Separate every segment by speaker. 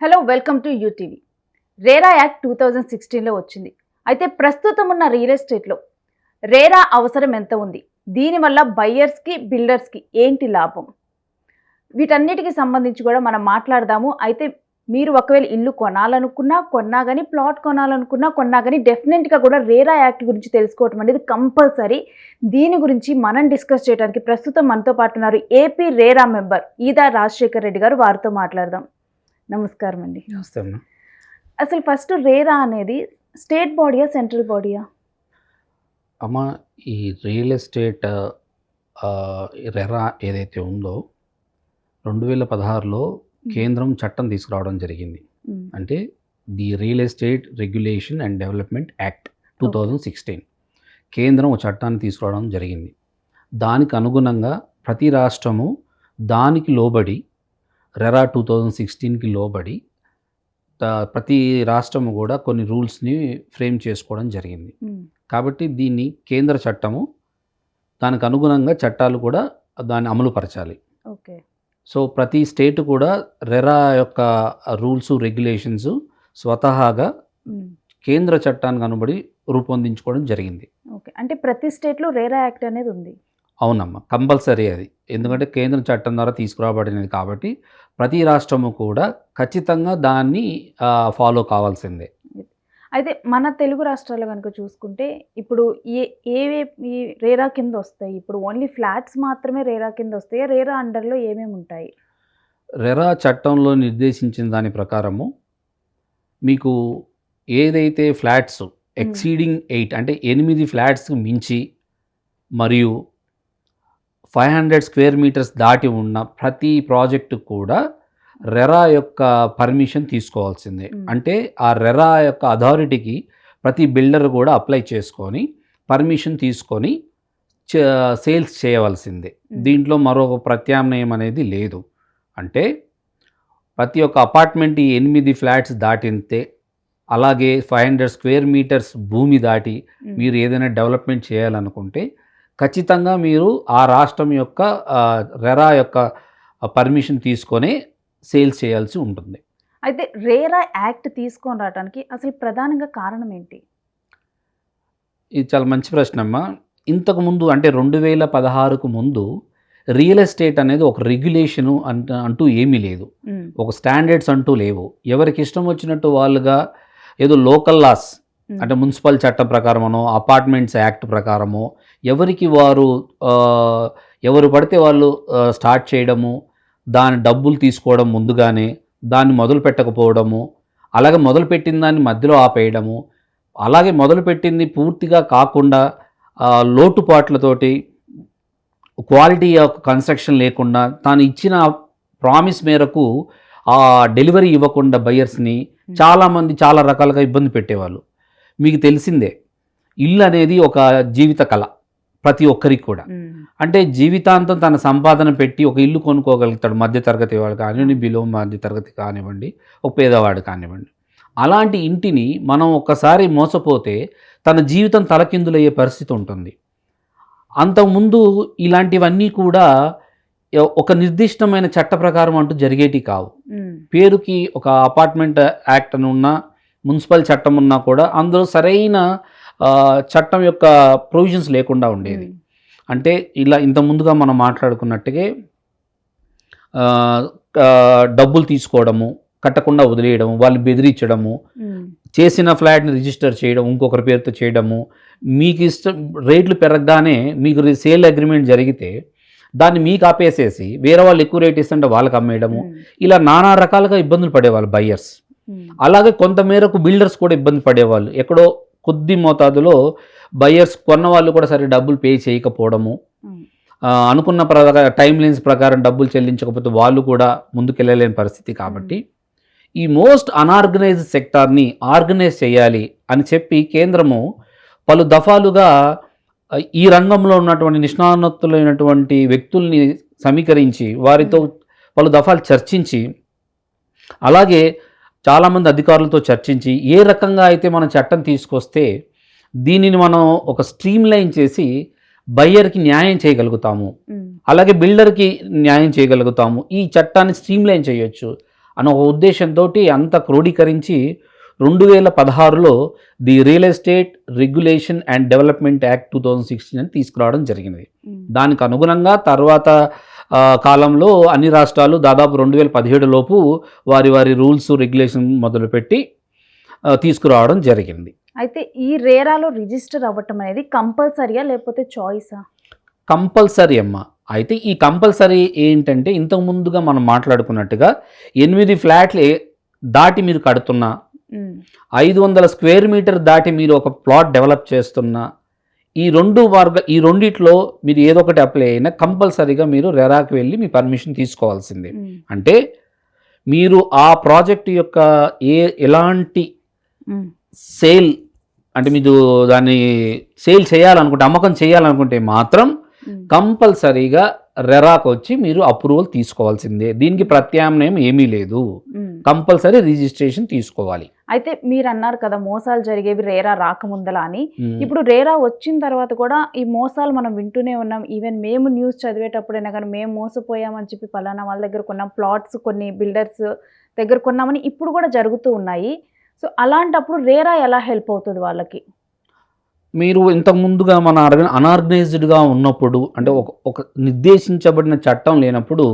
Speaker 1: Hello welcome to UTV RERA act two thousand సిక్స్టీన్లో వచ్చింది. అయితే ప్రస్తుతం ఉన్న రియల్ ఎస్టేట్లో రేరా అవసరం ఎంత ఉంది? దీనివల్ల బయ్యర్స్కి బిల్డర్స్కి ఏంటి లాభం? వీటన్నిటికి సంబంధించి కూడా మనం మాట్లాడదాము. అయితే మీరు ఒకవేళ ఇల్లు కొనాలనుకున్నా కొన్నా కానీ ప్లాట్ కొనాలనుకున్నా కొన్నా కానీ డెఫినెట్గా కూడా రేరా యాక్ట్ గురించి తెలుసుకోవటం అనేది కంపల్సరీ దీని గురించి మనం డిస్కస్ చేయడానికి ప్రస్తుతం మనతో పాటు ఉన్నారు AP RERA member Eeda Rajasekhar Reddy garu. వారితో మాట్లాడదాం. నమస్కారం అండి
Speaker 2: నమస్తే అమ్మ.
Speaker 1: అసలు ఫస్ట్ రేరా అనేది స్టేట్ బాడీయా సెంట్రల్ బాడీయా?
Speaker 2: అమ్మ ఈ రియల్ ఎస్టేట్ రెరా ఏదైతే ఉందో రెండు వేల పదహారులో కేంద్రం చట్టం తీసుకురావడం జరిగింది. అంటే the real estate regulation and development act two thousand sixteen కేంద్రం ఒక చట్టాన్ని తీసుకురావడం జరిగింది. దానికి అనుగుణంగా ప్రతి రాష్ట్రము దానికి లోబడి రెరా టూ థౌజండ్ సిక్స్టీన్కి లోబడి ప్రతి రాష్ట్రము కూడా కొన్ని రూల్స్ని ఫ్రేమ్ చేసుకోవడం జరిగింది. కాబట్టి దీన్ని కేంద్ర చట్టము దానికి అనుగుణంగా చట్టాలు కూడా దాన్ని అమలుపరచాలి.
Speaker 1: ఓకే.
Speaker 2: సో ప్రతి స్టేట్ కూడా రెరా యొక్క రూల్స్ రెగ్యులేషన్స్ స్వతహాగా కేంద్ర చట్టానికి అనుబడి రూపొందించుకోవడం జరిగింది.
Speaker 1: ఓకే. అంటే ప్రతి స్టేట్లో రేరా యాక్ట్ అనేది ఉంది.
Speaker 2: అవునమ్మా. కంపల్సరీ అది. ఎందుకంటే కేంద్ర చట్టం ద్వారా తీసుకురాబడినది కాబట్టి ప్రతి రాష్ట్రము కూడా ఖచ్చితంగా దాన్ని ఫాలో కావాల్సిందే.
Speaker 1: అయితే మన తెలుగు రాష్ట్రాలు కనుక చూసుకుంటే ఇప్పుడు ఏ ఏవే రేరా కింద వస్తాయి? ఇప్పుడు ఓన్లీ ఫ్లాట్స్ మాత్రమే రేరా కింద వస్తాయి? రేరా అండర్లో ఏమేమి ఉంటాయి?
Speaker 2: రెరా చట్టంలో నిర్దేశించిన దాని ప్రకారము మీకు ఏదైతే ఫ్లాట్స్ ఎక్సీడింగ్ ఎయిట్ అంటే ఎనిమిది ఫ్లాట్స్ మించి మరియు ఫైవ్ హండ్రెడ్ స్క్వేర్ మీటర్స్ దాటి ఉన్న ప్రతి ప్రాజెక్టు కూడా రెరా యొక్క పర్మిషన్ తీసుకోవాల్సిందే. అంటే ఆ రెరా యొక్క అథారిటీకి ప్రతి బిల్డర్ కూడా అప్లై చేసుకొని పర్మిషన్ తీసుకొని సేల్స్ చేయవలసిందే. దీంట్లో మరొక ప్రత్యామ్నాయం అనేది లేదు అంటే ప్రతి ఒక్క అపార్ట్మెంట్ ఈ ఎనిమిది ఫ్లాట్స్ దాటితే అలాగే ఫైవ్ హండ్రెడ్ స్క్వేర్ మీటర్స్ భూమి దాటి. మీరు ఏదైనా డెవలప్మెంట్ చేయాలనుకుంటే ఖచ్చితంగా మీరు ఆ రాష్ట్రం యొక్క రెరా యొక్క పర్మిషన్ తీసుకొని సేల్స్ చేయాల్సి ఉంటుంది.
Speaker 1: అయితే రేరా యాక్ట్ తీసుకొని రావడానికి అసలు ప్రధానంగా కారణం ఏంటి?
Speaker 2: ఇది చాలా మంచి ప్రశ్న అమ్మా. ఇంతకు ముందు అంటే రెండు వేల పదహారుకు ముందు రియల్ ఎస్టేట్ అనేది ఒక రెగ్యులేషను అంట అంటూ ఏమీ లేదు. ఒక స్టాండర్డ్స్ అంటూ లేవు. ఎవరికి ఇష్టం వచ్చినట్టు వాళ్ళుగా ఏదో లోకల్ లాస్ అంటే మున్సిపల్ చట్టం ప్రకారమనో అపార్ట్మెంట్స్ యాక్ట్ ప్రకారమో ఎవరికి వారు ఎవరు పడితే వాళ్ళు స్టార్ట్ చేయడము దాని డబ్బులు తీసుకోవడం ముందుగానే దాన్ని మొదలు పెట్టకపోవడము అలాగే మొదలుపెట్టిన దాన్ని మధ్యలో ఆపేయడము అలాగే మొదలుపెట్టింది పూర్తిగా కాకుండా లోటుపాట్లతోటి క్వాలిటీ ఆఫ్ కన్స్ట్రక్షన్ లేకుండా తాను ఇచ్చిన ప్రామిస్ మేరకు ఆ డెలివరీ ఇవ్వకుండా బయర్స్ని చాలామంది చాలా రకాలుగా ఇబ్బంది పెట్టేవాళ్ళు. మీకు తెలిసిందే ఇల్లు అనేది ఒక జీవిత కళ. ప్రతి ఒక్కరికి కూడా. అంటే జీవితాంతం తన సంపాదన పెట్టి ఒక ఇల్లు కొనుక్కోగలుగుతాడు మధ్యతరగతి వాడు కానివ్వండి బిలో మధ్యతరగతి కానివ్వండి ఒక పేదవాడు కానివ్వండి. అలాంటి ఇంటిని మనం ఒక్కసారి మోసపోతే తన జీవితం తలకిందులయ్యే పరిస్థితి ఉంటుంది. అంతకుముందు ఇలాంటివన్నీ కూడా ఒక నిర్దిష్టమైన చట్ట ప్రకారం అంటూ జరిగేటి కావు. పేరుకి ఒక అపార్ట్మెంట్ యాక్ట్ అని ఉన్నా మున్సిపల్ చట్టం ఉన్నా కూడా అందులో సరైన చట్టం యొక్క ప్రొవిజన్స్ లేకుండా ఉండేది.
Speaker 1: ఉమ్,
Speaker 2: అంటే ఇలా ఇంత ముందుగా మనం మాట్లాడుకున్నట్టుగా డబ్బులు తీసుకోవడము కట్టకుండా వదిలేయడము వాళ్ళు బెదిరించడము
Speaker 1: ఉమ్,
Speaker 2: చేసిన ఫ్లాట్ని రిజిస్టర్ చేయడం ఇంకొకరి పేరుతో చేయడము మీకు ఇష్టం రేట్లు పెరగగానే మీకు సేల్ అగ్రిమెంట్ జరిగితే దాన్ని మీకు ఆపేసేసి వేరే వాళ్ళు ఎక్కువ రేట్ ఇస్తుంటే వాళ్ళకి అమ్మేయడము.
Speaker 1: ఉమ్,
Speaker 2: ఇలా నానా రకాలుగా ఇబ్బందులు పడేవాళ్ళు బయ్యర్స్ అలాగే కొంత మేరకు బిల్డర్స్ కూడా ఇబ్బంది పడేవాళ్ళు. ఎక్కడో కొద్ది మోతాదులో బయ్యర్స్ కొన్న వాళ్ళు కూడా సరే డబ్బులు పే చేయకపోవడము. అనుకున్న ప్రకారం టైం లైన్స్ ప్రకారం డబ్బులు చెల్లించకపోతే వాళ్ళు కూడా ముందుకెళ్ళలేని పరిస్థితి కాబట్టి ఈ మోస్ట్ అనార్గనైజ్డ్ సెక్టార్ని ఆర్గనైజ్ చేయాలి అని చెప్పి కేంద్రము పలు దఫాలుగా ఈ రంగంలో ఉన్నటువంటి నిష్ణాతులైనటువంటి వ్యక్తుల్ని సమీకరించి వారితో పలు దఫాలు చర్చించి అలాగే చాలామంది అధికారులతో చర్చించి ఏ రకంగా అయితే మనం చట్టం తీసుకొస్తే దీనిని మనం ఒక స్ట్రీమ్ లైన్ చేసి బయ్యర్కి న్యాయం చేయగలుగుతాము. అలాగే బిల్డర్కి న్యాయం చేయగలుగుతాము. ఈ చట్టాన్ని స్ట్రీమ్ లైన్ చేయొచ్చు అన్న ఒక ఉద్దేశంతో అంత క్రోడీకరించి రెండు వేల పదహారులో the real estate regulation and development act two thousand sixteen అని తీసుకురావడం జరిగింది దానికి అనుగుణంగా తర్వాత కాలంలో అన్ని రాష్ట్రాలు దాదాపు రెండు వేల పదిహేడు లోపు వారి వారి రూల్స్ రెగ్యులేషన్ మొదలుపెట్టి తీసుకురావడం జరిగింది.
Speaker 1: అయితే ఈ రేరాలో రిజిస్టర్ అవ్వటం అనేది కంపల్సరీయా లేకపోతే చాయిసా?
Speaker 2: కంపల్సరీ అమ్మ. అయితే ఈ కంపల్సరీ ఏంటంటే ఇంతకు ముందుగా మనం మాట్లాడుకున్నట్టుగా ఎనిమిది ఫ్లాట్లు దాటి మీరు కడుతున్నా ఐదు వందల స్క్వేర్ మీటర్ దాటి మీరు ఒక ప్లాట్ డెవలప్ చేస్తున్నా ఈ రెండు వర్గ ఈ రెండిట్లో మీరు ఏదో ఒకటి అప్లై అయినా కంపల్సరీగా మీరు రెరాకి వెళ్ళి మీ పర్మిషన్ తీసుకోవాల్సిందే. అంటే మీరు ఆ ప్రాజెక్ట్ యొక్క ఏ ఎలాంటి సేల్ అంటే మీరు దాన్ని సేల్ చేయాలనుకుంటే అమ్మకం చేయాలనుకుంటే మాత్రం కంపల్సరీగా రెరాకు వచ్చి మీరు అప్రూవల్ తీసుకోవాల్సిందే. దీనికి ప్రత్యామ్నాయం ఏమీ లేదు. కంపల్సరీ రిజిస్ట్రేషన్ తీసుకోవాలి.
Speaker 1: అయితే మీరు అన్నారు కదా మోసాలు జరిగేవి రేరా రాకముందలా అని. ఇప్పుడు రేరా వచ్చిన తర్వాత కూడా ఈ మోసాలు మనం వింటూనే ఉన్నాం. ఈవెన్ మేము న్యూస్ చదివేటప్పుడైనా కానీ మేము మోసపోయామని చెప్పి పలానా వాళ్ళ దగ్గర కొన్నాం. ప్లాట్స్ కొన్ని బిల్డర్స్ దగ్గర కొన్నామని ఇప్పుడు కూడా జరుగుతూ ఉన్నాయి. సో అలాంటప్పుడు రేరా ఎలా హెల్ప్ అవుతుంది వాళ్ళకి?
Speaker 2: మీరు ఇంతకు ముందుగా మన అనార్గనైజ్డ్గా ఉన్నప్పుడు అంటే ఒక ఒక నిర్దేశించబడిన చట్టం లేనప్పుడు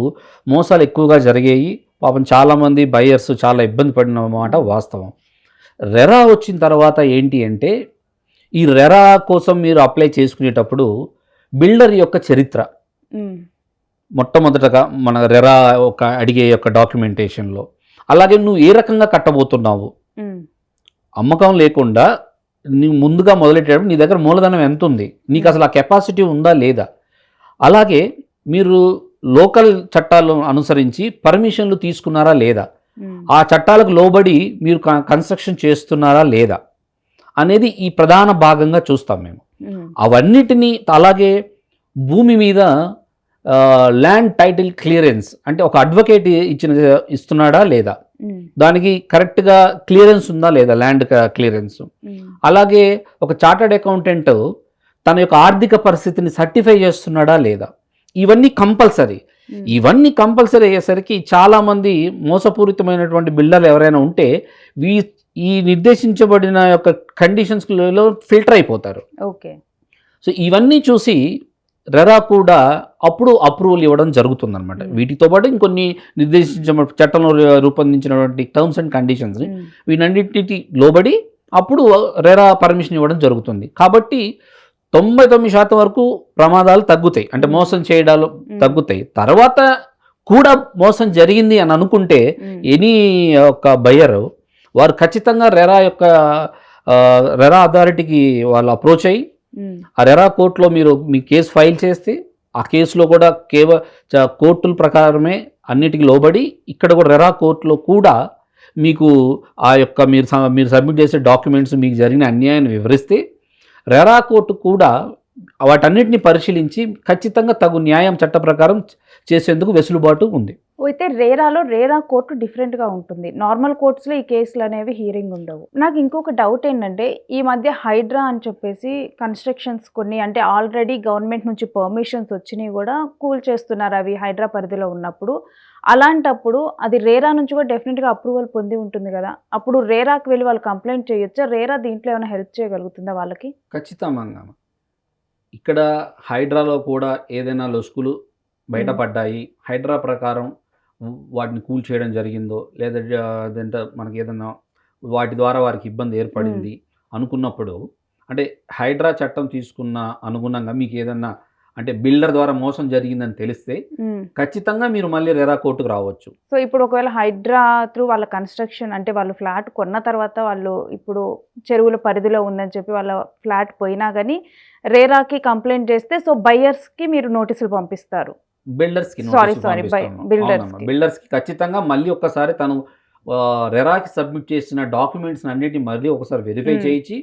Speaker 2: మోసాలు ఎక్కువగా జరిగాయి. పాపం చాలామంది బయర్స్ చాలా ఇబ్బంది పడిన మాట వాస్తవం. రెరా వచ్చిన తర్వాత ఏంటి అంటే ఈ రెరా కోసం మీరు అప్లై చేసుకునేటప్పుడు బిల్డర్ యొక్క చరిత్ర. మొట్టమొదటగా మన రెరా ఒక అడిగే యొక్క డాక్యుమెంటేషన్లో అలాగే నువ్వు ఏ రకంగా కట్టబోతున్నావు? అమ్మకం లేకుండా నీవు ముందుగా మొదలెట్టేటప్పుడు నీ దగ్గర మూలధనం ఎంత ఉంది నీకు అసలు ఆ కెపాసిటీ ఉందా లేదా? అలాగే మీరు లోకల్ చట్టాలను అనుసరించి పర్మిషన్లు తీసుకున్నారా లేదా? ఆ చట్టాలకు లోబడి మీరు క- కన్స్ట్రక్షన్ చేస్తున్నారా లేదా? అనేది ఈ ప్రధాన భాగంగా చూస్తాం మేము. అవన్నిటినీ అలాగే భూమి మీద ల్యాండ్ టైటిల్ క్లియరెన్స్ అంటే ఒక అడ్వకేట్ ఇచ్చిన ఇస్తున్నాడా లేదా?
Speaker 1: ఉమ్,
Speaker 2: దానికి కరెక్ట్గా క్లియరెన్స్ ఉందా లేదా ల్యాండ్ క్లియరెన్స్
Speaker 1: ఉమ్,
Speaker 2: అలాగే ఒక చార్టర్డ్ అకౌంటెంట్ తన యొక్క ఆర్థిక పరిస్థితిని సర్టిఫై చేస్తున్నాడా లేదా? ఇవన్నీ కంపల్సరీ
Speaker 1: ఉమ్,
Speaker 2: ఇవన్నీ కంపల్సరీ అయ్యేసరికి చాలామంది మోసపూరితమైనటువంటి బిల్డర్లు ఎవరైనా ఉంటే వీ ఈ నిర్దేశించబడిన యొక్క కండిషన్స్లో ఫిల్టర్ అయిపోతారు.
Speaker 1: ఓకే
Speaker 2: సో ఇవన్నీ చూసి రెరా కూడా అప్పుడు అప్రూవల్ ఇవ్వడం జరుగుతుందన్నమాట.
Speaker 1: Hmm.
Speaker 2: వీటితో పాటు ఇంకొన్ని నిర్దేశించిన చట్టంలో రూపొందించినటువంటి టర్మ్స్ అండ్ కండిషన్స్ని వీటన్నిటికి లోబడి అప్పుడు రెరా పర్మిషన్ ఇవ్వడం జరుగుతుంది. కాబట్టి తొంభై తొమ్మిది శాతం వరకు ప్రమాదాలు తగ్గుతాయి. అంటే
Speaker 1: Hmm.
Speaker 2: మోసం చేయడాలు
Speaker 1: ఉమ్,
Speaker 2: తగ్గుతాయి. తర్వాత కూడా మోసం జరిగింది అని అనుకుంటే ఎనీ ఒక బయ్యర్ వారు ఖచ్చితంగా రెరా యొక్క రెరా అథారిటీకి వాళ్ళు అప్రోచ్ అయ్యి
Speaker 1: Hmm.
Speaker 2: ఆ రెరా కోర్టులో మీరు మీ కేసు ఫైల్ చేస్తే ఆ కేసులో కూడా కేవ కోర్టుల ప్రకారమే అన్నిటికీ లోబడి ఇక్కడ కూడా రెరా కోర్టులో కూడా మీకు ఆ యొక్క మీరు స- మీరు సబ్మిట్ చేసే డాక్యుమెంట్స్ మీకు జరిగిన అన్యాయాన్ని వివరిస్తే రెరా కోర్టు కూడా వాటన్నిటిని పరిశీలించి ఖచ్చితంగా తగు న్యాయం చట్ట ప్రకారం చేసేందుకు వెసులుబాటు ఉంది.
Speaker 1: అయితే రేరాలో రేరా కోర్టు డిఫరెంట్గా ఉంటుంది. నార్మల్ కోర్ట్స్లో ఈ కేసులు అనేవి హీరింగ్ ఉండవు. నాకు ఇంకొక డౌట్ ఏంటంటే ఈ మధ్య హైడ్రా అని చెప్పేసి కన్స్ట్రక్షన్స్ కొన్ని అంటే ఆల్రెడీ గవర్నమెంట్ నుంచి పర్మిషన్స్ వచ్చినాయి కూడా కూల్ చేస్తున్నారు అవి హైడ్రా పరిధిలో ఉన్నప్పుడు. అలాంటప్పుడు అది రేరా నుంచి కూడా డెఫినెట్గా అప్రూవల్ పొంది ఉంటుంది కదా. అప్పుడు రేరాకి వెళ్ళి వాళ్ళు కంప్లైంట్ చేయొచ్చా? రేరా దీంట్లో ఏమైనా హెల్ప్ చేయగలుగుతుందా వాళ్ళకి?
Speaker 2: ఖచ్చితంగా. ఇక్కడ హైడ్రాలో కూడా ఏదైనా లొసుకులు బయటపడ్డాయి. హైడ్రా ప్రకారం వాటిని కూల్ చేయడం జరిగిందో లేదా అదంటే మనకి ఏదైనా వాటి ద్వారా వారికి ఇబ్బంది ఏర్పడింది అనుకున్నప్పుడు అంటే హైడ్రా చట్టం తీసుకున్న అనుగుణంగా మీకు ఏదన్నా అంటే బిల్డర్ ద్వారా మోసం జరిగిందని తెలిస్తే ఖచ్చితంగా మీరు మళ్ళీ రెరా కోర్టుకు రావచ్చు.
Speaker 1: సో ఇప్పుడు ఒకవేళ హైడ్రా త్రూ వాళ్ళ కన్స్ట్రక్షన్ అంటే వాళ్ళు ఫ్లాట్ కొన్న తర్వాత వాళ్ళు ఇప్పుడు చెరువుల పరిధిలో ఉందని చెప్పి వాళ్ళ ఫ్లాట్ పోయినా కానీ రేరాకి కంప్లైంట్ చేస్తే సో బయ్యర్స్కి మీరు నోటీసులు పంపిస్తారు. బిల్డర్స్కి by- builders కి.
Speaker 2: బిల్డర్స్కి ఖచ్చితంగా మళ్ళీ ఒక్కసారి తను రెరాకి సబ్మిట్ చేసిన డాక్యుమెంట్స్ అన్నిటిని మళ్ళీ ఒకసారి వెరిఫై. చేయించి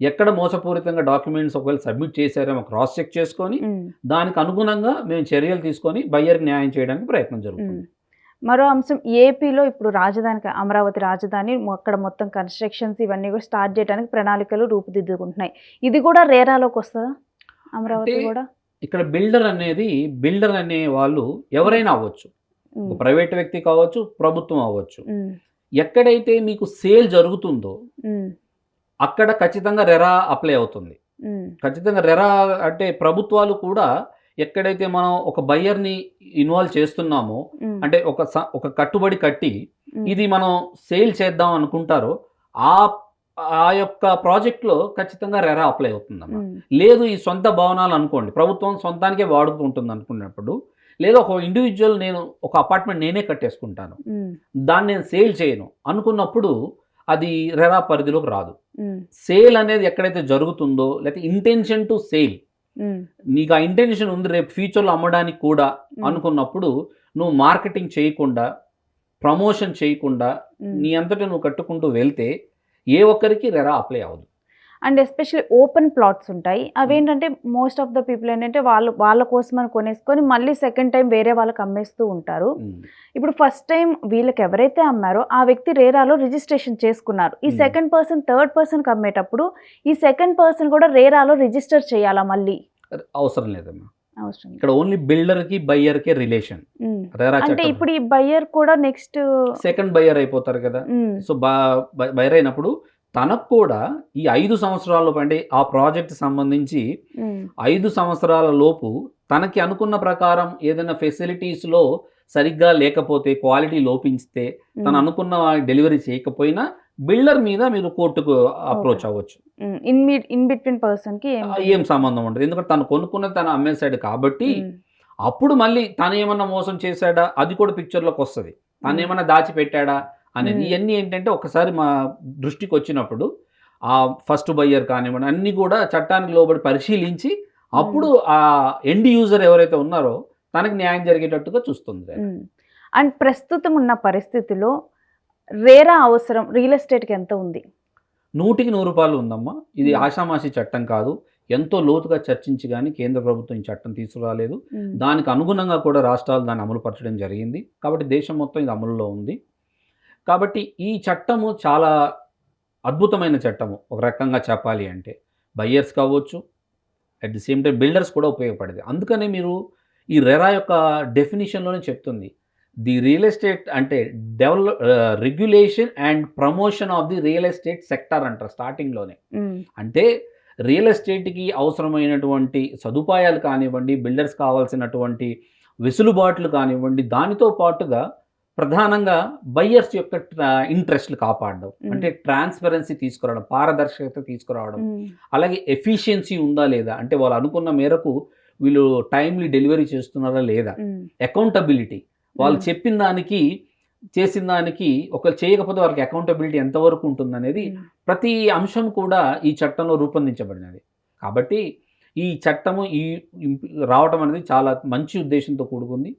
Speaker 2: ఎక్కడ మోసపూరితంగా డాక్యుమెంట్స్ ఒకవేళ సబ్మిట్ చేశారేమో క్రాస్ చెక్ చేసుకొని దానికి అనుగుణంగా మేము చర్యలు తీసుకొని బయ్యర్కి న్యాయం చేయడానికి ప్రయత్నం. జరుగుతుంది
Speaker 1: మరో అంశం ఏపీలో ఇప్పుడు రాజధానికి అమరావతి రాజధాని అక్కడ మొత్తం కన్స్ట్రక్షన్స్ ఇవన్నీ కూడా స్టార్ట్ చేయడానికి ప్రణాళికలు రూపుదిద్దుకుంటున్నాయి ఇది కూడా రేరాలోకి వస్తుందా అమరావతి కూడా
Speaker 2: ఇక్కడ బిల్డర్ అనేది బిల్డర్ అనే వాళ్ళు ఎవరైనా అవ్వచ్చు. ప్రైవేట్ వ్యక్తి కావచ్చు ప్రభుత్వం అవ్వచ్చు. ఎక్కడైతే మీకు సేల్ జరుగుతుందో అక్కడ ఖచ్చితంగా రెరా అప్లై అవుతుంది. ఖచ్చితంగా రెరా అంటే ప్రభుత్వాలు కూడా ఎక్కడైతే మనం ఒక బయ్యర్ని ఇన్వాల్వ్ చేస్తున్నామో అంటే ఒక ఒక కట్టుబడి కట్టి ఇది మనం సేల్ చేద్దాం అనుకుంటారో ఆ ఆ యొక్క ప్రాజెక్ట్లో ఖచ్చితంగా రెరా అప్లై అవుతుందమ్మా లేదు ఈ సొంత భవనాలు అనుకోండి ప్రభుత్వం సొంతానికే వాడుకుంటుంది అనుకున్నప్పుడు లేదా ఒక ఇండివిజువల్ నేను ఒక అపార్ట్మెంట్ నేనే కట్టేసుకుంటాను దాన్ని నేను సేల్ చేయను అనుకున్నప్పుడు అది రెరా పరిధిలోకి రాదు. సేల్ అనేది ఎక్కడైతే జరుగుతుందో లేకపోతే ఇంటెన్షన్ టు సేల్ నీకు ఆ ఇంటెన్షన్ ఉంది రేపు ఫ్యూచర్లో అమ్మడానికి కూడా అనుకున్నప్పుడు నువ్వు మార్కెటింగ్ చేయకుండా ప్రమోషన్ చేయకుండా. నీ అంతటా నువ్వు కట్టుకుంటూ వెళ్తే ఏ ఒక్కరికి రెరా అప్లై అవ్వదు.
Speaker 1: అండ్ ఎస్పెషల్లీ ఓపెన్ ప్లాట్స్ ఉంటాయి. అవేంటంటే మోస్ట్ ఆఫ్ ద పీపుల్ ఏంటంటే వాళ్ళు వాళ్ళ కోసం అని కొనేసుకొని మళ్ళీ సెకండ్ టైం వేరే వాళ్ళకి అమ్మేస్తూ ఉంటారు.
Speaker 2: ఉమ్.
Speaker 1: ఇప్పుడు ఫస్ట్ టైం వీళ్ళకి ఎవరైతే అమ్మారో ఆ వ్యక్తి రేరాలో రిజిస్ట్రేషన్ చేసుకున్నారు. ఈ
Speaker 2: Hmm.
Speaker 1: సెకండ్ పర్సన్ థర్డ్ పర్సన్కి అమ్మేటప్పుడు ఈ సెకండ్ పర్సన్ కూడా రేరాలో రిజిస్టర్ చేయాలా మళ్ళీ?
Speaker 2: అవసరం లేదమ్మా.
Speaker 1: అవసరం.
Speaker 2: ఇక్కడ ఓన్లీ బిల్డర్కి బయ్యర్కి రిలేషన్.
Speaker 1: Hmm.
Speaker 2: రెరా
Speaker 1: అంటే ఇప్పుడు ఈ బయ్యర్ కూడా నెక్స్ట్
Speaker 2: సెకండ్ బయ్యర్ అయిపోతారు కదా. సో బా బయర్ అయినప్పుడు తనకు కూడా ఈ ఐదు సంవత్సరాల లోపు అంటే ఆ ప్రాజెక్ట్ సంబంధించి ఐదు సంవత్సరాల లోపు తనకి అనుకున్న ప్రకారం ఏదైనా ఫెసిలిటీస్లో సరిగ్గా లేకపోతే క్వాలిటీ లోపించితే తను అనుకున్న డెలివరీ చేయకపోయినా బిల్డర్ మీద మీరు కోర్టుకు అప్రోచ్ అవ్వచ్చు.
Speaker 1: ఇన్ ఇన్ బిట్వీన్ పర్సన్కి ఏం-
Speaker 2: సంబంధం ఉండదు. ఎందుకంటే తను కొనుక్కున్నది తను అమ్మేశాడు కాబట్టి అప్పుడు మళ్ళీ తను ఏమన్నా మోసం చేశాడా? అది కూడా పిక్చర్లోకి వస్తుంది. తను ఏమన్నా దాచిపెట్టాడా? అనేది. ఇవన్నీ ఏంటంటే ఒకసారి మా దృష్టికి వచ్చినప్పుడు ఆ ఫస్ట్ బయ్యర్ కానివ్వండి అన్నీ కూడా చట్టానికి లోబడి పరిశీలించి అప్పుడు ఆ ఎండ్ యూజర్ ఎవరైతే ఉన్నారో తనకి న్యాయం జరిగేటట్టుగా చూస్తుంది.
Speaker 1: అండ్ ప్రస్తుతం ఉన్న పరిస్థితిలో రేరా అవసరం రియల్ ఎస్టేట్కి ఎంత ఉంది?
Speaker 2: నూటికి నూరు రూపాయలు ఉందమ్మా. ఇది. ఆషామాషి చట్టం కాదు. ఎంతో లోతుగా చర్చించి కానీ కేంద్ర ప్రభుత్వం ఈ చట్టం తీసుకురాలేదు. దానికి అనుగుణంగా కూడా రాష్ట్రాలు దాన్ని అమలుపరచడం జరిగింది. కాబట్టి దేశం మొత్తం ఇది అమలులో ఉంది. కాబట్టి ఈ చట్టము చాలా అద్భుతమైన చట్టము. ఒక రకంగా చెప్పాలి అంటే బయ్యర్స్ కావచ్చు at the same time builders కూడా ఉపయోగపడేది. అందుకనే మీరు ఈ రెరా యొక్క డెఫినేషన్లోనే చెప్తుంది. ది రియల్ ఎస్టేట్ అంటే develop regulation and promotion of the real estate sector అంటారు స్టార్టింగ్లోనే అంటే రియల్ ఎస్టేట్కి అవసరమైనటువంటి సదుపాయాలు కానివ్వండి బిల్డర్స్ కావాల్సినటువంటి వెసులుబాట్లు కానివ్వండి దానితో పాటుగా ప్రధానంగా బయ్యర్స్ యొక్క ఇంట్రెస్ట్లు కాపాడడం. అంటే ట్రాన్స్పరెన్సీ తీసుకురావడం పారదర్శకత తీసుకురావడం. అలాగే ఎఫిషియన్సీ ఉందా లేదా? అంటే వాళ్ళు అనుకున్న మేరకు వీళ్ళు టైమ్లీ డెలివరీ చేస్తున్నారా లేదా? అకౌంటబిలిటీ. వాళ్ళు. చెప్పిన దానికి చేసిన దానికి ఒకరు చేయకపోతే వారికి అకౌంటబిలిటీ ఎంతవరకు ఉంటుందనేది
Speaker 1: ఉమ్,
Speaker 2: ప్రతి అంశం కూడా ఈ చట్టంలో రూపొందించబడినది. కాబట్టి ఈ చట్టము ఈ రావడం అనేది చాలా మంచి ఉద్దేశంతో కూడుకుంది.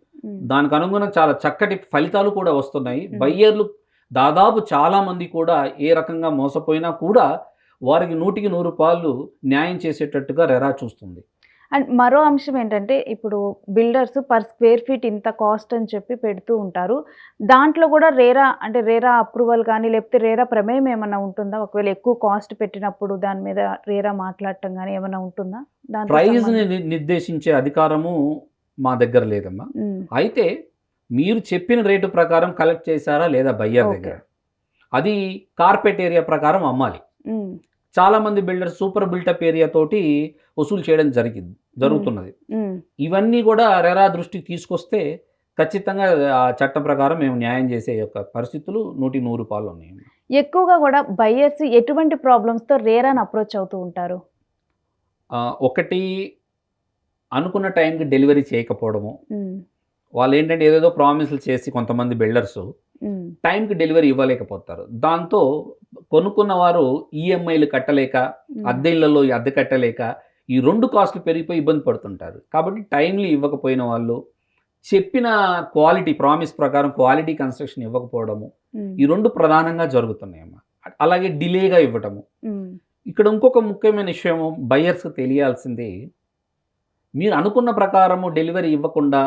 Speaker 2: దానికి అనుగుణంగా చాలా చక్కటి ఫలితాలు కూడా వస్తున్నాయి. బయ్యర్లు దాదాపు చాలా మంది కూడా ఏ రకంగా మోసపోయినా కూడా వారికి నూటికి నూరు రూపాయలు న్యాయం చేసేటట్టుగా రెరా చూస్తుంది.
Speaker 1: అండ్ మరో అంశం ఏంటంటే ఇప్పుడు బిల్డర్స్ పర్ స్క్వేర్ ఫీట్ ఇంత కాస్ట్ అని చెప్పి పెడుతూ ఉంటారు. దాంట్లో కూడా రేరా అంటే రేరా అప్రూవల్ కానీ లేకపోతే రేరా ప్రమేయం ఏమైనా ఉంటుందా? ఒకవేళ ఎక్కువ కాస్ట్ పెట్టినప్పుడు దాని మీద రేరా మాట్లాడటం కానీ ఏమైనా ఉంటుందా? దాంతో
Speaker 2: ప్రైజ్ని
Speaker 1: సంబంధం-
Speaker 2: ని- నిర్దేశించే అధికారము మా దగ్గర లేదమ్మా. అయితే మీరు చెప్పిన రేటు ప్రకారం కలెక్ట్ చేశారా లేదా బయ్యర్. దగ్గర? అది కార్పెట్ ఏరియా ప్రకారం అమ్మాలి.
Speaker 1: ఉమ్,
Speaker 2: చాలా మంది బిల్డర్స్ సూపర్ బిల్టప్ ఏరియా తోటి వసూలు చేయడం జరిగింది. జరుగుతున్నది. ఇవన్నీ కూడా రెరా దృష్టికి తీసుకొస్తే ఖచ్చితంగా ఆ చట్టం ప్రకారం మేము న్యాయం చేసే యొక్క పరిస్థితులు నూటి నూరు రూపాయలు ఉన్నాయి.
Speaker 1: ఎక్కువగా కూడా బయ్యర్స్ ఎటువంటి ప్రాబ్లమ్స్తో రేరాని అప్రోచ్ అవుతూ ఉంటారు?
Speaker 2: ఒకటి అనుకున్న టైంకి డెలివరీ చేయకపోవడము. వాళ్ళు ఏంటంటే ఏదేదో ప్రామిసులు చేసి కొంతమంది బిల్డర్స్ టైంకి డెలివరీ ఇవ్వలేకపోతారు. దాంతో కొనుక్కున్న వారు ఈఎంఐలు కట్టలేక
Speaker 1: ఉమ్,
Speaker 2: అద్దె ఇళ్ళలో అద్దె కట్టలేక ఈ రెండు కాస్ట్లు పెరిగిపోయి ఇబ్బంది పడుతుంటారు. కాబట్టి టైంలీ ఇవ్వకపోయిన వాళ్ళు చెప్పిన క్వాలిటీ ప్రామిస్ ప్రకారం క్వాలిటీ కన్స్ట్రక్షన్ ఇవ్వకపోవడము ఈ రెండు ప్రధానంగా జరుగుతున్నాయమ్మా. అలాగే డిలేగా ఇవ్వటము. ఇక్కడ ఇంకొక ముఖ్యమైన విషయము బయ్యర్స్కి తెలియాల్సింది మీరు అనుకున్న ప్రకారము డెలివరీ ఇవ్వకుండా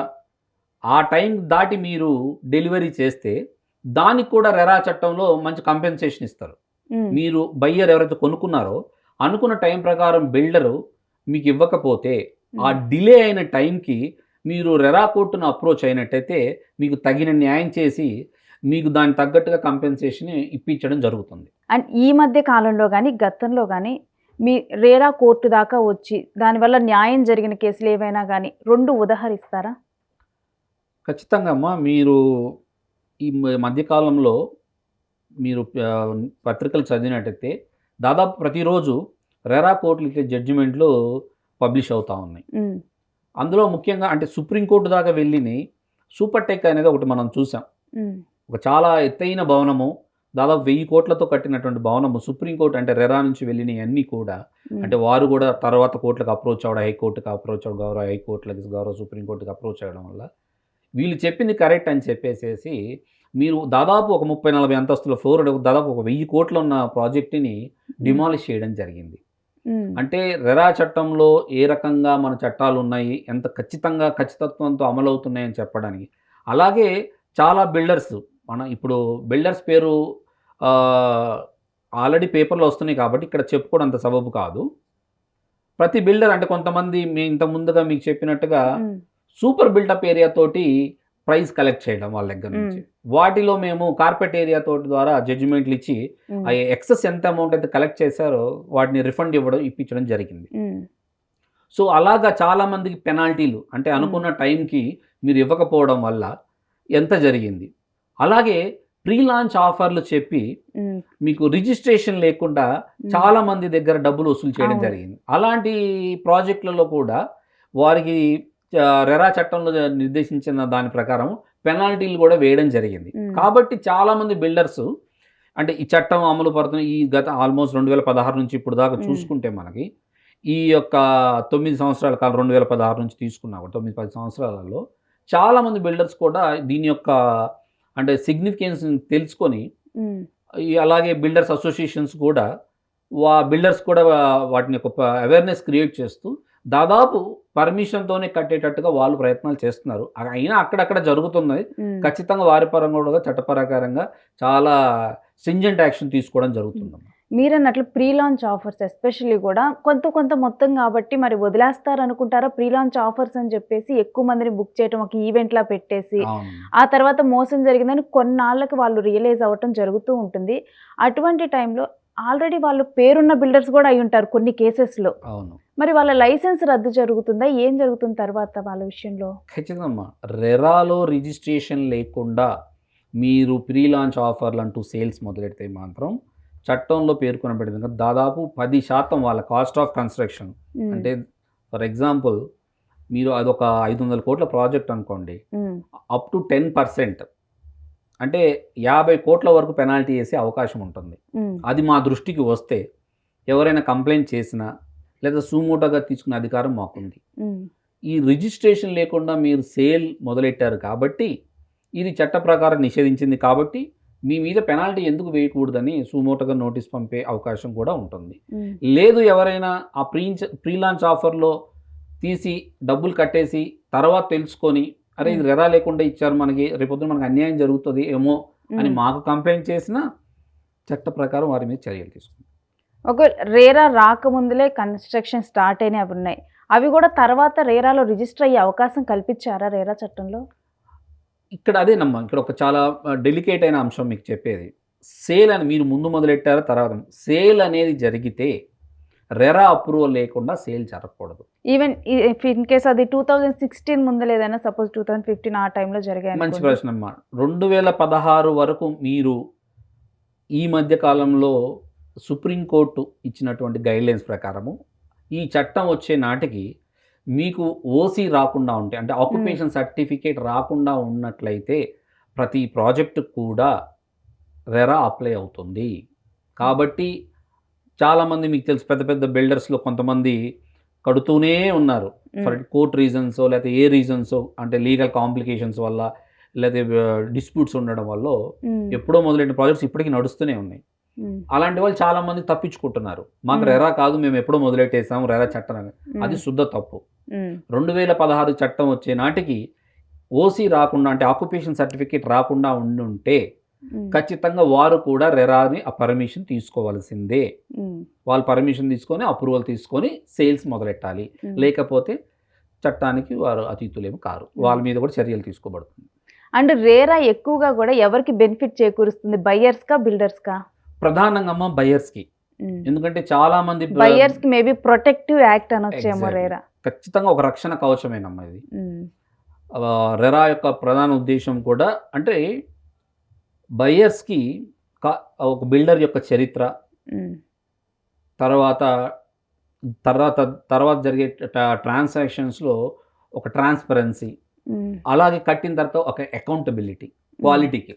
Speaker 2: ఆ టైం దాటి మీరు డెలివరీ చేస్తే దానికి కూడా రెరా చట్టంలో మంచి కంపెన్సేషన్ ఇస్తారు. మీరు బయ్యర్ ఎవరైతే కొనుక్కున్నారో అనుకున్న టైం ప్రకారం బిల్డరు మీకు ఇవ్వకపోతే ఆ డిలే అయిన టైంకి మీరు రెరా కోర్టును అప్రోచ్ అయినట్టయితే మీకు తగిన న్యాయం చేసి మీకు దానికి తగ్గట్టుగా కంపెన్సేషన్ ఇప్పించడం జరుగుతుంది.
Speaker 1: అండ్ ఈ మధ్య కాలంలో కానీ గతంలో కానీ మీ రేరా కోర్టు దాకా వచ్చి దానివల్ల న్యాయం జరిగిన కేసులు ఏవైనా కానీ రెండు ఉదాహరిస్తారా?
Speaker 2: ఖచ్చితంగా అమ్మా మీరు ఈ మధ్యకాలంలో మీరు పత్రికలు చదివినట్టయితే దాదాపు ప్రతిరోజు రెరా కోర్టులు ఇచ్చే జడ్జిమెంట్లు పబ్లిష్ అవుతూ ఉన్నాయి. అందులో ముఖ్యంగా అంటే సుప్రీంకోర్టు దాకా వెళ్ళినాయి సూపర్ టెక్ అనేది ఒకటి మనం చూసాం. ఒక చాలా ఎత్తైన భవనము దాదాపు వెయ్యి కోట్లతో కట్టినటువంటి భవనము సుప్రీంకోర్టు అంటే రెరా నుంచి వెళ్ళినవి అన్నీ కూడా అంటే వారు కూడా తర్వాత కోర్టులకు అప్రోచ్ అవ్వడం హైకోర్టుకి అప్రోచ్ అవ్వడం గౌరవ హైకోర్టులకి గౌరవ సుప్రీంకోర్టుకి అప్రోచ్ అవ్వడం వల్ల వీళ్ళు చెప్పింది కరెక్ట్ అని చెప్పేసేసి మీరు దాదాపు ఒక ముప్పై నలభై అంతస్తుల ఫ్లోర్ దాదాపు ఒక వెయ్యి కోట్ల ఉన్న ప్రాజెక్టుని డిమాలిష్ చేయడం జరిగింది. అంటే రెరా చట్టంలో ఏ రకంగా మన చట్టాలు ఉన్నాయి ఎంత ఖచ్చితంగా ఖచ్చితత్వంతో అమలవుతున్నాయని చెప్పడానికి. అలాగే చాలా బిల్డర్స్ మన ఇప్పుడు బిల్డర్స్ పేరు ఆల్రెడీ పేపర్లో వస్తున్నాయి కాబట్టి ఇక్కడ చెప్పుకోవడం అంత సబబు కాదు. ప్రతి బిల్డర్ అంటే కొంతమంది మీ ఇంత ముందుగా మీకు చెప్పినట్టుగా సూపర్ బిల్డప్ ఏరియా తోటి ప్రైస్ కలెక్ట్ చేయడం వాళ్ళ దగ్గర నుంచి. వాటిలో మేము కార్పెట్ ఏరియా తోటి ద్వారా జడ్జిమెంట్లు ఇచ్చి ఆ ఎక్సెస్ ఎంత అమౌంట్ అయితే కలెక్ట్ చేశారో వాటిని రిఫండ్ ఇవ్వడం ఇప్పించడం జరిగింది. సో అలాగా చాలా మందికి పెనాల్టీలు అంటే అనుకున్న టైంకి మీరు ఇవ్వకపోవడం వల్ల ఎంత జరిగింది. అలాగే ప్రీ లాంచ్ ఆఫర్లు చెప్పి మీకు రిజిస్ట్రేషన్ లేకుండా చాలా మంది దగ్గర డబ్బులు వసూలు చేయడం. జరిగింది. అలాంటి ప్రాజెక్టులలో కూడా వారికి రెరా చట్టంలో నిర్దేశించిన దాని ప్రకారం పెనాల్టీలు కూడా వేయడం జరిగింది. కాబట్టి చాలా మంది బిల్డర్స్ అంటే ఈ చట్టం అమలు పడుతున్న ఈ గత ఆల్మోస్ట్ రెండు వేల పదహారు నుంచి ఇప్పుడు దాకా. చూసుకుంటే మనకి ఈ యొక్క తొమ్మిది సంవత్సరాల కాలం రెండు వేల పదహారు నుంచి తీసుకున్నా కూడా తొమ్మిది పది సంవత్సరాలలో చాలా మంది బిల్డర్స్ కూడా దీని యొక్క అంటే సిగ్నిఫికెన్స్ తెలుసుకొని అలాగే బిల్డర్స్ అసోసియేషన్స్ కూడా వా బిల్డర్స్ కూడా వాటిని ఒక అవేర్నెస్ క్రియేట్ చేస్తూ దాదాపు పర్మిషన్తోనే కట్టేటట్టుగా వాళ్ళు ప్రయత్నాలు చేస్తున్నారు. అయినా అక్కడక్కడ జరుగుతున్నది. ఖచ్చితంగా వారి పరంగా కూడా చట్టపరకారంగా చాలా సింజెంట్ యాక్షన్ తీసుకోవడం జరుగుతుంది
Speaker 1: మీరన్నట్లు ప్రీ లాంచ్ ఆఫర్స్ ఎస్పెషల్లీ కూడా కొంత కొంత మొత్తం కాబట్టి మరి వదిలేస్తారు అనుకుంటారా ప్రీ లాంచ్ ఆఫర్స్ అని చెప్పేసి ఎక్కువ మందిని బుక్ చేయడం ఒక ఈవెంట్ లా పెట్టేసి ఆ తర్వాత మోసం జరిగిందని కొన్నాళ్ళకి వాళ్ళు రియలైజ్ అవ్వటం జరుగుతూ ఉంటుంది. అటువంటి టైంలో ఆల్రెడీ వాళ్ళు పేరున్న బిల్డర్స్ కూడా అయి ఉంటారు కొన్ని కేసెస్లో.
Speaker 2: అవును.
Speaker 1: మరి వాళ్ళ లైసెన్స్ రద్దు జరుగుతుందా? ఏం జరుగుతుంది తర్వాత వాళ్ళ విషయంలో?
Speaker 2: ఖచ్చితంగా. రెరాలో రిజిస్ట్రేషన్ లేకుండా మీరు ప్రీ లాంచ్ ఆఫర్లు అంటూ సేల్స్ మొదలెడితే మాత్రం చట్టంలో పేర్కొన్న విధంగా దాదాపు పది శాతం వాళ్ళ కాస్ట్ ఆఫ్ కన్స్ట్రక్షన్. అంటే ఫర్ ఎగ్జాంపుల్ మీరు అదొక ఐదు వందల కోట్ల ప్రాజెక్ట్ అనుకోండి. అప్ టు టెన్ పర్సెంట్ అంటే యాభై కోట్ల వరకు పెనాల్టీ వేసే అవకాశం ఉంటుంది. అది మా దృష్టికి వస్తే ఎవరైనా కంప్లైంట్ చేసినా లేదా సూమోటోగా తీసుకునే అధికారం మాకుంది. ఈ రిజిస్ట్రేషన్ లేకుండా మీరు సేల్ మొదలెట్టారు కాబట్టి ఇది చట్ట ప్రకారం నిషేధించింది కాబట్టి మీ మీద పెనాల్టీ ఎందుకు వేయకూడదని సుమోటోగా నోటీస్ పంపే అవకాశం కూడా ఉంటుంది. లేదు ఎవరైనా ఆ ప్రీ ప్రీ లాంచ్ ఆఫర్లో తీసి డబ్బులు కట్టేసి తర్వాత తెలుసుకొని అరే ఇది రెరా లేకుండా ఇచ్చారు మనకి రేపొద్దున మనకి అన్యాయం జరుగుతుంది ఏమో అని. మాకు కంప్లైంట్ చేసినా చట్ట ప్రకారం వారి మీద చర్యలు తీసుకుంటాం.
Speaker 1: ఒక రేరా రాకముందులే కన్స్ట్రక్షన్ స్టార్ట్ అయినవి అవి ఉన్నాయి. అవి కూడా తర్వాత రేరాలో రిజిస్టర్ అయ్యే అవకాశం కల్పించారా రేరా చట్టంలో?
Speaker 2: ఇక్కడ అదేనమ్మా ఇక్కడ ఒక చాలా డెలికేట్ అయిన అంశం మీకు చెప్పేది. సేల్ అని మీరు ముందు మొదలెట్టారా తర్వాత? సేల్ అనేది జరిగితే రెరా అప్రూవల్ లేకుండా సేల్ జరగకూడదు.
Speaker 1: ఈవెన్ ఇన్ కేస్ అది టూ థౌజండ్ సిక్స్టీన్ ముందు లేదైనా సపోజ్ టూ థౌజండ్ ఫిఫ్టీన్ ఆ టైంలో జరిగాయి
Speaker 2: మంచి. ప్రశ్న అమ్మా. రెండు వేల పదహారు వరకు మీరు ఈ మధ్య కాలంలో సుప్రీంకోర్టు ఇచ్చినటువంటి గైడ్లైన్స్ ప్రకారము ఈ చట్టం వచ్చే నాటికి మీకు ఓసీ రాకుండా ఉంటే అంటే ఆక్యుపేషన్ సర్టిఫికేట్ రాకుండా ఉన్నట్లయితే ప్రతి ప్రాజెక్టు కూడా రెరా అప్లై అవుతుంది. కాబట్టి చాలామంది మీకు తెలుసు పెద్ద పెద్ద బిల్డర్స్లో కొంతమంది కడుతూనే ఉన్నారు. ఫర్ కోర్ట్ రీజన్స్ లేకపోతే ఏ రీజన్స్ అంటే లీగల్ కాంప్లికేషన్స్ వల్ల లేకపోతే డిస్ప్యూట్స్ ఉండడం వల్ల ఎప్పుడో మొదలైన ప్రాజెక్ట్స్ ఇప్పటికీ నడుస్తూనే ఉన్నాయి. అలాంటి వాళ్ళు చాలా మంది తప్పించుకుంటున్నారు. మాకు. రెరా కాదు మేము ఎప్పుడో మొదలెట్టేసాం రెరా చట్టం అది శుద్ధ తప్పు. రెండు వేల పదహారు చట్టం వచ్చే నాటికి ఓసీ రాకుండా అంటే ఆక్యుపేషన్ సర్టిఫికేట్ రాకుండా ఉండుంటే ఖచ్చితంగా వారు కూడా రెరాని ఆ పర్మిషన్ తీసుకోవాల్సిందే. వాళ్ళు పర్మిషన్ తీసుకొని అప్రూవల్ తీసుకొని సేల్స్ మొదలెట్టాలి. లేకపోతే చట్టానికి వారు అతీతులేమి కారు. వాళ్ళ మీద కూడా చర్యలు తీసుకోబడుతుంది.
Speaker 1: అండ్ రేరా ఎక్కువగా కూడా ఎవరికి బెనిఫిట్ చేకూరుస్తుంది? బయ్యర్స్కా బిల్డర్స్కా?
Speaker 2: ప్రధానంగా అమ్మ బయర్స్కి. ఎందుకంటే చాలా మంది బ-
Speaker 1: బయ్యర్స్కి మేబీ ప్రొటెక్టివ్ యాక్ట్ అనొచ్చేమో. రేరా.
Speaker 2: ఖచ్చితంగా ఒక రక్షణ కవచమేనమ్మా ఇది. రెరా యొక్క ప్రధాన ఉద్దేశం కూడా అంటే బయర్స్కి ఒక బిల్డర్ యొక్క చరిత్ర. తర్వాత తర్వాత తర్వాత జరిగే ట్రాన్సాక్షన్స్లో ఒక ట్రాన్స్పరెన్సీ. అలాగే కట్టిన తర్వాత ఒక అకౌంటబిలిటీ క్వాలిటీకి.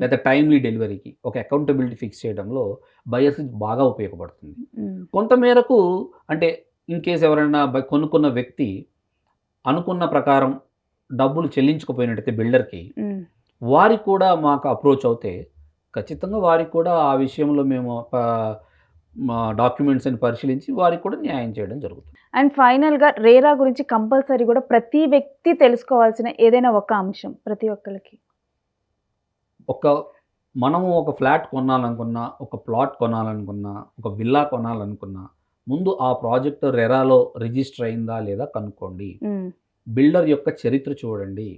Speaker 2: లేదా టైమ్లీ డెలివరీకి ఒక అకౌంటబిలిటీ ఫిక్స్ చేయడంలో బయర్స్ బాగా ఉపయోగపడుతుంది. కొంతమేరకు అంటే ఇన్ కేస్ ఎవరైనా కొనుక్కున్న వ్యక్తి అనుకున్న ప్రకారం డబ్బులు చెల్లించకపోయినట్టయితే బిల్డర్కి. వారికి కూడా మాకు అప్రోచ్ అవుతే ఖచ్చితంగా వారికి కూడా ఆ విషయంలో మేము మా డాక్యుమెంట్స్ని పరిశీలించి వారికి కూడా న్యాయం చేయడం జరుగుతుంది.
Speaker 1: అండ్ ఫైనల్గా రేరా గురించి కంపల్సరీ కూడా ప్రతి వ్యక్తి తెలుసుకోవాల్సిన ఏదైనా ఒక అంశం ప్రతి ఒక్కరికి.
Speaker 2: ఒక మనము ఒక ఫ్లాట్ కొనాలనుకున్నా ఒక ప్లాట్ కొనాలనుకున్నా ఒక విల్లా కొనాలనుకున్నా ముందు ఆ ప్రాజెక్ట్ రెరాలో రిజిస్టర్ అయిందా లేదా కనుక్కోండి. బిల్డర్ యొక్క చరిత్ర చూడండి.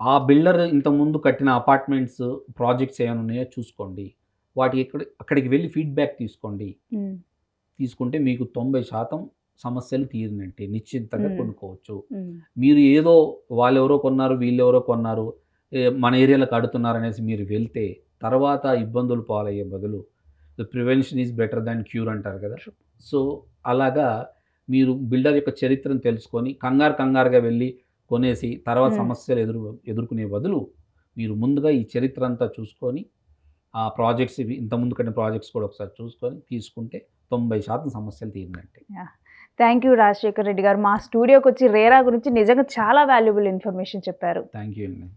Speaker 2: ఆ బిల్డర్ ఇంతకుముందు కట్టిన అపార్ట్మెంట్స్ ప్రాజెక్ట్స్ ఏమైనా ఉన్నాయో చూసుకోండి. వాటి ఎక్కడ అక్కడికి వెళ్ళి ఫీడ్బ్యాక్ తీసుకోండి. తీసుకుంటే మీకు తొంభై శాతం సమస్యలు తీరినట్టే నిశ్చింతగా. కొనుక్కోవచ్చు. మీరు ఏదో వాళ్ళెవరో కొన్నారు వీళ్ళెవరో కొన్నారు మన ఏరియాలో కడుతున్నారు అనేసి మీరు వెళ్తే తర్వాత ఇబ్బందులు పాలయ్యే బదులు prevention is better than cure అంటారు కదా. సో అలాగా మీరు బిల్డర్ యొక్క చరిత్రను తెలుసుకొని కంగారు కంగారుగా వెళ్ళి కొనేసి తర్వాత. సమస్యలు ఎదురు ఎదుర్కొనే బదులు మీరు ముందుగా ఈ చరిత్ర అంతా చూసుకొని ఆ ప్రాజెక్ట్స్ ఇవి ఇంతకుముందు కట్టిన ప్రాజెక్ట్స్ కూడా ఒకసారి చూసుకొని తీసుకుంటే తొంభై శాతం సమస్యలు తీరినట్టే.
Speaker 1: Thank you Rajasekhar Reddy garu. మా స్టూడియోకి వచ్చి రేరా గురించి నిజంగా చాలా వాల్యుబుల్ ఇన్ఫర్మేషన్ చెప్పారు.
Speaker 2: థ్యాంక్ యూ అండి.